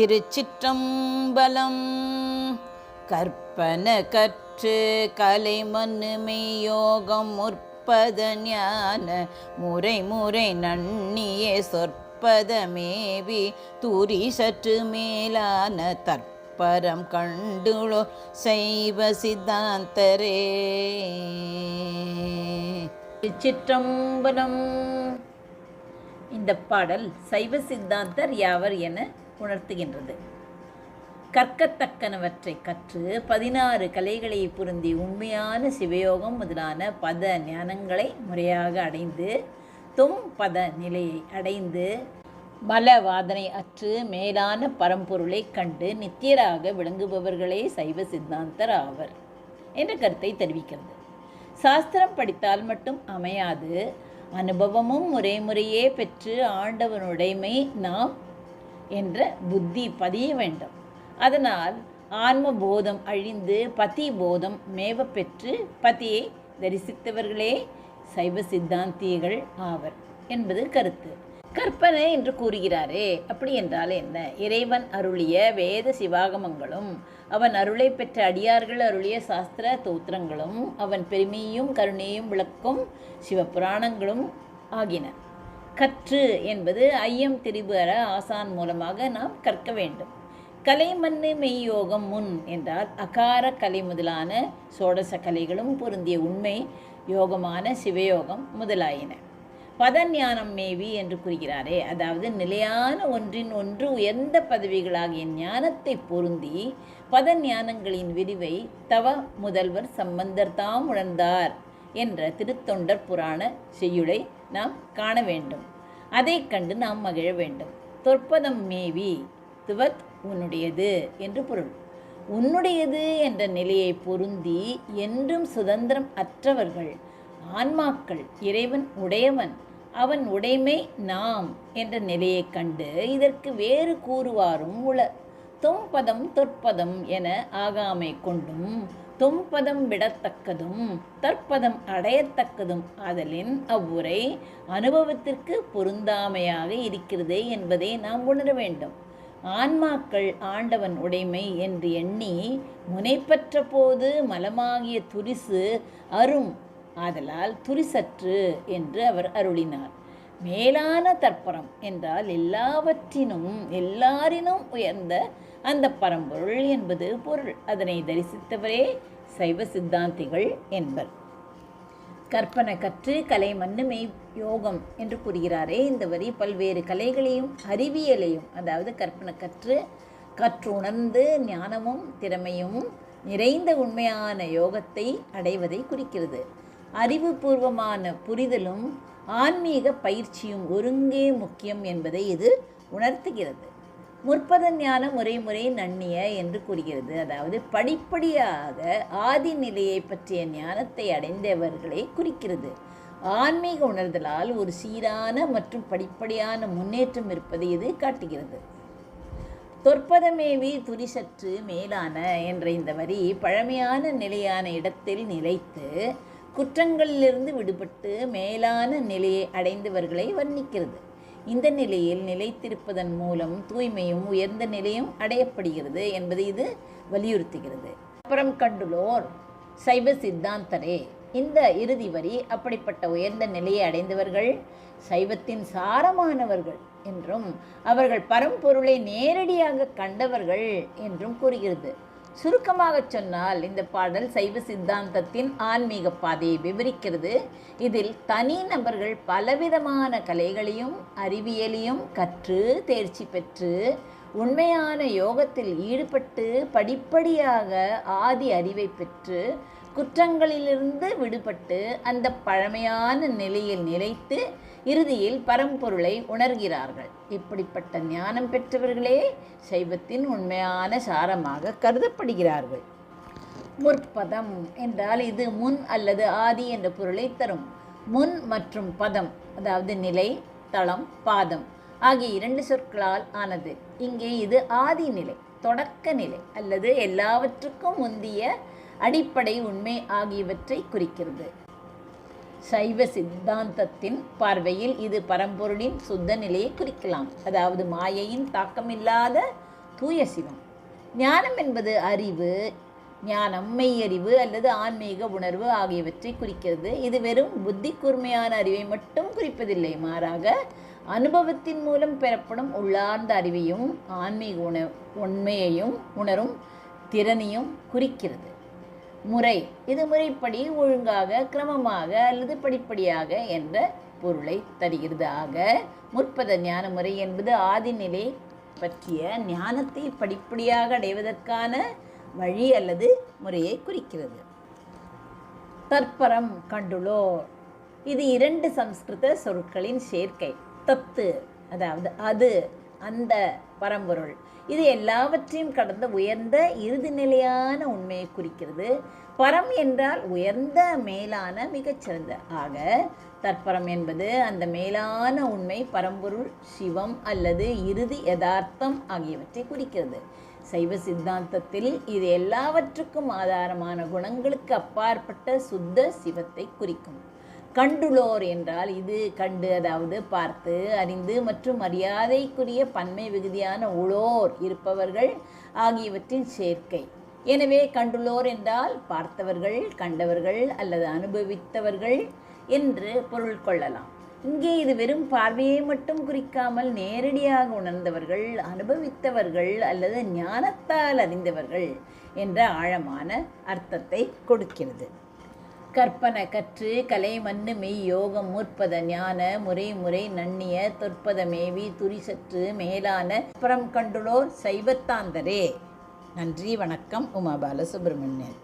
திருச்சிற்றம்பலம். கற்பன கற்று கலை மண்ணு மெய்யோகம் முற்பத ஞான முறை முறை நன்னிய சொற்பதமேவி தூரி சற்று மேலான தற்பரம் கண்டுளோ சைவ சித்தாந்தரே. திருச்சிற்றம்பலம். இந்த பாடல் சைவ சித்தாந்தர் யாவர் என உணர்த்துகின்றது கற்கத்தக்கனவற்றை கற்று பதினாறு கலைகளை பொருந்தி உண்மையான சிவயோகம் முதலான பத ஞானங்களை முறையாக அடைந்து தும் பத நிலையை அடைந்து மலவாதனை அற்று மேலான பரம்பொருளை கண்டு நித்தியராக விளங்குபவர்களே சைவ சித்தாந்தர் ஆவர் என்ற கருத்தை தெரிவிக்கிறது. சாஸ்திரம் படித்தால் மட்டும் அமையாது. அனுபவமும் முறை முறையே பெற்று ஆண்டவனுடைமை நாம் என்ற புத்தி பதிய வேண்டும். அதனால் ஆன்ம போதம் அழிந்து பதி போதம் மேவ பெற்று பதியை தரிசித்தவர்களே சைவ சித்தாந்திகள் ஆவர் என்பது கருத்து. கற்பனை என்று கூறுகிறாரே அப்படி என்றால் என்ன? இறைவன் அருளிய வேத சிவாகமங்களும் அவன் அருளை பெற்ற அடியார்கள் அருளிய சாஸ்திர தோத்திரங்களும் அவன் பெருமையும் கருணையும் விளக்கும் சிவபுராணங்களும் ஆகின. கற்று என்பது ஐயம் திரிபுர ஆசான் மூலமாக நாம் கற்க வேண்டும். கலைமண்ணு மெய்யோகம் முன் என்றால் அகார கலை முதலான சோடச கலைகளும் பொருந்திய உண்மை யோகமான சிவயோகம் முதலாயின. பதஞானம் மேவி என்று கூறுகிறாரே அதாவது நிலையான ஒன்றின் ஒன்று உயர்ந்த பதவிகளாகிய ஞானத்தை பொருந்தி பத ஞானங்களின் விரிவை தவ முதல்வர் சம்பந்தர் தாம் உணர்ந்தார் என்ற திருத்தொண்டர் புராண செய்யுளை நாம் காண வேண்டும். அதை கண்டு நாம் மகிழ வேண்டும். தொற்பதம் மேவி துவத் உன்னுடையது என்று பொருள். உன்னுடையது என்ற நிலையை பொருந்தி என்றும் சுதந்திரம் அற்றவர்கள் ஆன்மாக்கள் இறைவன் உடையவன் அவன் உடைமை நாம் என்ற நிலையைக் கண்டு இதற்கு வேறு கூறுவாரும் உள. தொம்பதம் தொற்பதம் என ஆகாமை கொண்டும் தொம்பதம் விடத்தக்கதும் தற்பதம் அடையத்தக்கதும் ஆதலின் அவ்வுரை அனுபவத்திற்கு பொருந்தாமையாக இருக்கிறதே என்பதை நாம் உணர வேண்டும். ஆன்மாக்கள் ஆண்டவன் உடைமை என்று எண்ணி முனைப்பற்ற போது மலமாகிய துரிசு அரும் ஆதலால் துரிசற்று என்று அவர் அருளினார். மேலான தற்பரம் என்றால் எல்லாவற்றினும் எல்லாரினும் உயர்ந்த அந்த பரம்பொருள் என்பது பொருள். அதனை தரிசித்தவரே சைவ சித்தாந்திகள் என்பர். கற்பனை கற்று கலை மண்ணுமை யோகம் என்று கூறுகிறாரே இந்த வரி பல்வேறு கலைகளையும் அறிவியலையும் அதாவது கற்பனை கற்று கற்றுணர்ந்து ஞானமும் திறமையும் நிறைந்த உண்மையான யோகத்தை அடைவதை குறிக்கிறது. அறிவுபூர்வமான புரிதலும் ஆன்மீக பயிற்சியும் ஒருங்கே முக்கியம் என்பதை இது உணர்த்துகிறது. முற்பத ஞான முறைமுறை முறை நன்னிய என்று கூறுகிறது. அதாவது படிப்படியாக ஆதி நிலையை பற்றிய ஞானத்தை அடைந்தவர்களை குறிக்கிறது. ஆன்மீக உணர்தலால் ஒரு சீரான மற்றும் படிப்படியான முன்னேற்றம் இருப்பதை இது காட்டுகிறது. தொற்பதமேவி துரிசற்று மேலான என்ற இந்த வரி பழமையான நிலையான இடத்தில் நிலைத்து குற்றங்களிலிருந்து விடுபட்டு மேலான நிலையை அடைந்தவர்களை வர்ணிக்கிறது. இந்த நிலையில் நிலைத்திருப்பதன் மூலம் தூய்மையும் உயர்ந்த நிலையும் அடையப்படுகிறது என்பதை இது வலியுறுத்துகிறது. அப்புறம் கண்டுள்ளோர் சைவ சித்தாந்தரே. இந்த இறுதி வரி அப்படிப்பட்ட உயர்ந்த நிலையை அடைந்தவர்கள் சைவத்தின் சாரமானவர்கள் என்றும் அவர்கள் பரம்பொருளை நேரடியாக கண்டவர்கள் என்றும் கூறுகிறது. சுருக்கமாக சொன்னால் இந்த பாடல் சைவ சித்தாந்தத்தின் ஆன்மீக பாதையை விவரிக்கிறது. இதில் தனி நபர்கள் பலவிதமான கலைகளையும் அறிவியலையும் கற்று தேர்ச்சி பெற்று உண்மையான யோகத்தில் ஈடுபட்டு படிப்படியாக ஆதி அறிவை பெற்று குற்றங்களிலிருந்து விடுபட்டு அந்த பழமையான நிலையில் நிலைத்து இறுதியில் பரம்பொருளை உணர்கிறார்கள். இப்படிப்பட்ட ஞானம் பெற்றவர்களே சைவத்தின் உண்மையான சாரமாக கருதப்படுகிறார்கள். முற்பதம் என்றால் இது முன் அல்லது ஆதி என்ற பொருளை தரும். முன் மற்றும் பதம் அதாவது நிலை தளம் பாதம் ஆகிய இரண்டு சொற்களால் ஆனது. இங்கே இது ஆதி நிலை தொடக்க நிலை அல்லது எல்லாவற்றுக்கும் முந்திய அடிப்படை உண்மை ஆகியவற்றை குறிக்கிறது. சைவ சித்தாந்தத்தின் பார்வையில் இது பரம்பொருளின் சுத்த நிலையை குறிக்கலாம். அதாவது மாயையின் தாக்கமில்லாத தூய சிவம். ஞானம் என்பது அறிவு ஞானம் மெய்யறிவு அல்லது ஆன்மீக உணர்வு ஆகியவற்றை குறிக்கிறது. இது வெறும் புத்தி கூர்மையான அறிவை மட்டும் குறிப்பதில்லை. மாறாக அனுபவத்தின் மூலம் பெறப்படும் உள்ளார்ந்த அறிவையும் ஆன்மீக உண உண்மையையும் உணரும் திறனையும் குறிக்கிறது. முறை. இது முறைப்படி ஒழுங்காக கிரமமாக அல்லது படிப்படியாக என்ற பொருளை தருகிறது. ஆக முற்பத ஞான முறை என்பது ஆதிநிலை பற்றிய ஞானத்தை படிப்படியாக அடைவதற்கான வழி அல்லது முறையை குறிக்கிறது. தற்பரம் கண்டுலோ இது இரண்டு சம்ஸ்கிருத சொற்களின் சேர்க்கை. தத்து அதாவது அது அந்த பரம்பொருள். இது எல்லாவற்றையும் கடந்த உயர்ந்த இறுதி நிலையான உண்மையை குறிக்கிறது. பரம் என்றால் உயர்ந்த மேலான மிகச்சிறந்த. ஆக தற்பரம் என்பது அந்த மேலான உண்மை பரம்பொருள் சிவம் அல்லது இறுதி யதார்த்தம் ஆகியவற்றை குறிக்கிறது. சைவ சித்தாந்தத்தில் இது எல்லாவற்றுக்கும் ஆதாரமான குணங்களுக்கு அப்பாற்பட்ட சுத்த சிவத்தை குறிக்கும். கண்டுளோர் என்றால் இது கண்டு அதாவது பார்த்து அறிந்து மற்றும் மரியாதைக்குரிய பன்மை விகுதியான உளோர் இருப்பவர்கள் ஆகியவற்றின் சேர்க்கை. எனவே கண்டுளோர் என்றால் பார்த்தவர்கள் கண்டவர்கள் அல்லது அனுபவித்தவர்கள் என்று பொருள் கொள்ளலாம். இங்கே இது வெறும் பார்வையை மட்டும் குறிக்காமல் நேரடியாக உணர்ந்தவர்கள் அனுபவித்தவர்கள் அல்லது ஞானத்தால் அறிந்தவர்கள் என்ற ஆழமான அர்த்தத்தை கொடுக்கிறது. கற்பன கற்று கலை மண்ணு மெய் யோகம் முற்பத ஞான முறை முறை நன்னிய தொற்பத மேவி துரிசற்று மேலான புறம் கண்டுளோர் சைவத்தாந்தரே. நன்றி வணக்கம். உமா பாலசுப்ரமணியன்.